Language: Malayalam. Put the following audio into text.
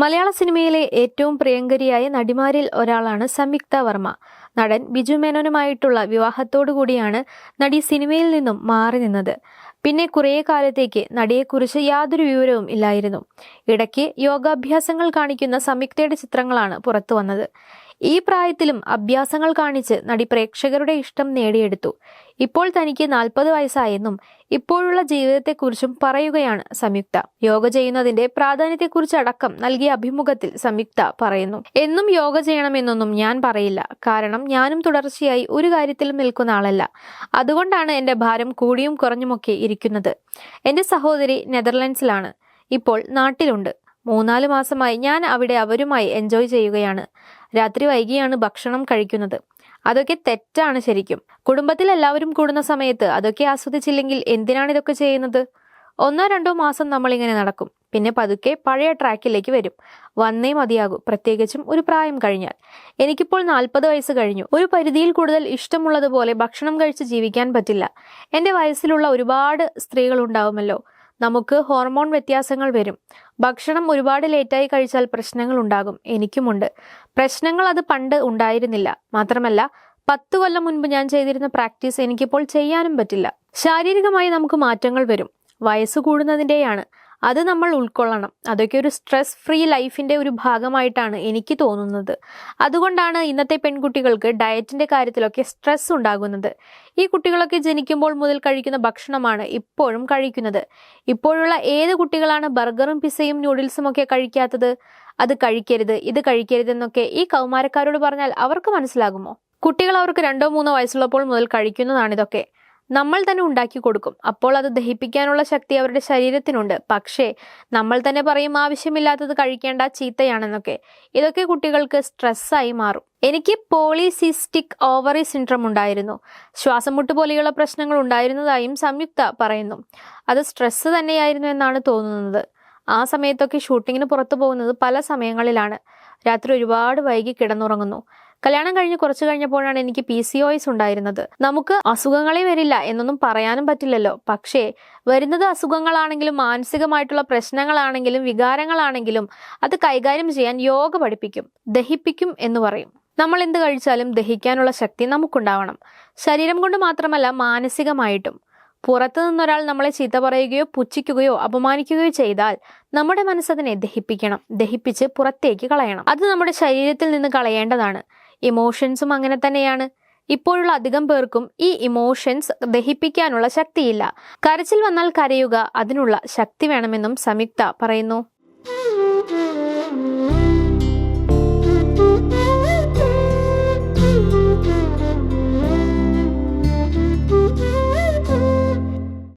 മലയാള സിനിമയിലെ ഏറ്റവും പ്രിയങ്കരിയായ നടിമാരിൽ ഒരാളാണ് സംയുക്ത വർമ്മ. നടൻ ബിജു മേനോനുമായിട്ടുള്ള വിവാഹത്തോടുകൂടിയാണ് നടി സിനിമയിൽ നിന്നും മാറി നിന്നത്. പിന്നെ കുറേ കാലത്തേക്ക് നടിയെക്കുറിച്ച് യാതൊരു വിവരവും ഇല്ലായിരുന്നു. ഇടയ്ക്ക് യോഗാഭ്യാസങ്ങൾ കാണിക്കുന്ന സംയുക്തയുടെ ചിത്രങ്ങളാണ് പുറത്തു വന്നത്. ഈ പ്രായത്തിലും അഭ്യാസങ്ങൾ കാണിച്ച് നടി പ്രേക്ഷകരുടെ ഇഷ്ടം നേടിയെടുത്തു. ഇപ്പോൾ തനിക്ക് നാൽപ്പത് വയസ്സായെന്നും ഇപ്പോഴുള്ള ജീവിതത്തെക്കുറിച്ചും പറയുകയാണ് സംയുക്ത. യോഗ ചെയ്യുന്നതിന്റെ പ്രാധാന്യത്തെക്കുറിച്ച് അടക്കം നൽകിയ അഭിമുഖത്തിൽ സംയുക്ത പറയുന്നു. എന്നും യോഗ ചെയ്യണമെന്നൊന്നും ഞാൻ പറയില്ല. കാരണം ഞാനും തുടർച്ചയായി ഒരു കാര്യത്തിലും നിൽക്കുന്ന ആളല്ല. അതുകൊണ്ടാണ് എന്റെ ഭാരം കൂടിയും കുറഞ്ഞുമൊക്കെ ഇരിക്കുന്നത്. എന്റെ സഹോദരി നെതർലൻഡ്സിലാണ്. ഇപ്പോൾ നാട്ടിലുണ്ട്. മൂന്നാൽ മാസമായി ഞാൻ അവിടെ അവരുമായി എൻജോയ് ചെയ്യുകയാണ്. രാത്രി വൈകിയാണ് ഭക്ഷണം കഴിക്കുന്നത്. അതൊക്കെ തെറ്റാണ് ശരിക്കും. കുടുംബത്തിൽ എല്ലാവരും കൂടുന്ന സമയത്ത് അതൊക്കെ ആസ്വദിച്ചില്ലെങ്കിൽ എന്തിനാണ് ഇതൊക്കെ ചെയ്യുന്നത്? ഒന്നോ രണ്ടോ മാസം നമ്മളിങ്ങനെ നടക്കും. പിന്നെ പതുക്കെ പഴയ ട്രാക്കിലേക്ക് വരും. വന്നേ മതിയാകൂ. പ്രത്യേകിച്ചും ഒരു പ്രായം കഴിഞ്ഞാൽ. എനിക്കിപ്പോൾ നാൽപ്പത് വയസ്സ് കഴിഞ്ഞു. ഒരു പരിധിയിൽ കൂടുതൽ ഇഷ്ടമുള്ളതുപോലെ ഭക്ഷണം കഴിച്ച് ജീവിക്കാൻ പറ്റില്ല. എന്റെ വയസ്സിലുള്ള ഒരുപാട് സ്ത്രീകൾ ഉണ്ടാവുമല്ലോ. നമുക്ക് ഹോർമോൺ വ്യത്യാസങ്ങൾ വരും. ഭക്ഷണം ഒരുപാട് ലേറ്റായി കഴിച്ചാൽ പ്രശ്നങ്ങൾ ഉണ്ടാകും. എനിക്കുമുണ്ട്. പ്രശ്നങ്ങൾ അത് പണ്ട് ഉണ്ടായിരുന്നില്ല. മാത്രമല്ല പത്ത് കൊല്ലം മുൻപ് ഞാൻ ചെയ്തിരുന്ന പ്രാക്ടീസ് എനിക്കിപ്പോൾ ചെയ്യാനും പറ്റില്ല. ശാരീരികമായി നമുക്ക് മാറ്റങ്ങൾ വരും. വയസ്സ് കൂടുന്നതിന്റെയാണ്. അത് നമ്മൾ ഉൾക്കൊള്ളണം. അതൊക്കെ ഒരു സ്ട്രെസ് ഫ്രീ ലൈഫിന്റെ ഒരു ഭാഗമായിട്ടാണ് എനിക്ക് തോന്നുന്നത്. അതുകൊണ്ടാണ് ഇന്നത്തെ പെൺകുട്ടികൾക്ക് ഡയറ്റിന്റെ കാര്യത്തിലൊക്കെ സ്ട്രെസ് ഉണ്ടാകുന്നത്. ഈ കുട്ടികളൊക്കെ ജനിക്കുമ്പോൾ മുതൽ കഴിക്കുന്ന ഭക്ഷണമാണ് ഇപ്പോഴും കഴിക്കുന്നത്. ഇപ്പോഴുള്ള ഏത് കുട്ടികളാണ് ബർഗറും പിസയും നൂഡിൽസും ഒക്കെ കഴിക്കാത്തത്? അത് കഴിക്കരുത് ഇത് കഴിക്കരുതെന്നൊക്കെ ഈ കൗമാരക്കാരോട് പറഞ്ഞാൽ അവർക്ക് മനസ്സിലാകുമോ? കുട്ടികൾ അവർക്ക് രണ്ടോ മൂന്നോ വയസ്സുള്ളപ്പോൾ മുതൽ കഴിക്കുന്നതാണിതൊക്കെ നമ്മൾ തന്നെ ഉണ്ടാക്കി കൊടുക്കും. അപ്പോൾ അത് ദഹിപ്പിക്കാനുള്ള ശക്തി അവരുടെ ശരീരത്തിനുണ്ട്. പക്ഷേ നമ്മൾ തന്നെ പറയും ആവശ്യമില്ലാത്തത് കഴിക്കേണ്ട ചീത്തയാണെന്നൊക്കെ. ഇതൊക്കെ കുട്ടികൾക്ക് സ്ട്രെസ്സായി മാറും. എനിക്ക് പോളിസിസ്റ്റിക് ഓവറി സിൻഡ്രം ഉണ്ടായിരുന്നു. ശ്വാസം മുട്ട് പോലെയുള്ള പ്രശ്നങ്ങൾ ഉണ്ടായിരുന്നതായും സംയുക്ത പറയുന്നു. അത് സ്ട്രെസ്സ് തന്നെയായിരുന്നു എന്നാണ് തോന്നുന്നത്. ആ സമയത്തൊക്കെ ഷൂട്ടിങ്ങിന് പുറത്തു പോകുന്നത് പല സമയങ്ങളിലാണ്. രാത്രി ഒരുപാട് വൈകി കിടന്നുറങ്ങുന്നു. കല്യാണം കഴിഞ്ഞ് കുറച്ച് കഴിഞ്ഞപ്പോഴാണ് എനിക്ക് പി സി ഒയ്സ് ഉണ്ടായിരുന്നത്. നമുക്ക് അസുഖങ്ങളെ വരില്ല എന്നൊന്നും പറയാനും പറ്റില്ലല്ലോ. പക്ഷേ വരുന്നത് അസുഖങ്ങളാണെങ്കിലും മാനസികമായിട്ടുള്ള പ്രശ്നങ്ങളാണെങ്കിലും വികാരങ്ങളാണെങ്കിലും അത് കൈകാര്യം ചെയ്യാൻ യോഗ പഠിപ്പിക്കും ദഹിപ്പിക്കും എന്ന് പറയും. നമ്മൾ എന്ത് കഴിച്ചാലും ദഹിക്കാനുള്ള ശക്തി നമുക്കുണ്ടാവണം. ശരീരം കൊണ്ട് മാത്രമല്ല മാനസികമായിട്ടും. പുറത്തു നിന്നൊരാൾ നമ്മളെ ചീത്ത പറയുകയോ പുച്ഛിക്കുകയോ അപമാനിക്കുകയോ ചെയ്താൽ നമ്മുടെ മനസ്സതിനെ ദഹിപ്പിക്കണം ദഹിപ്പിച്ച് പുറത്തേക്ക് കളയണം. അത് നമ്മുടെ ശരീരത്തിൽ നിന്ന് കളയേണ്ടതാണ്. ഇമോഷൻസും അങ്ങനെ തന്നെയാണ്. ഇപ്പോഴുള്ള അധികം പേർക്കും ഈ ഇമോഷൻസ് ദഹിപ്പിക്കാനുള്ള ശക്തിയില്ല. കരച്ചിൽ വന്നാൽ കരയുക അതിനുള്ള ശക്തി വേണമെന്നും സംയുക്ത പറയുന്നു.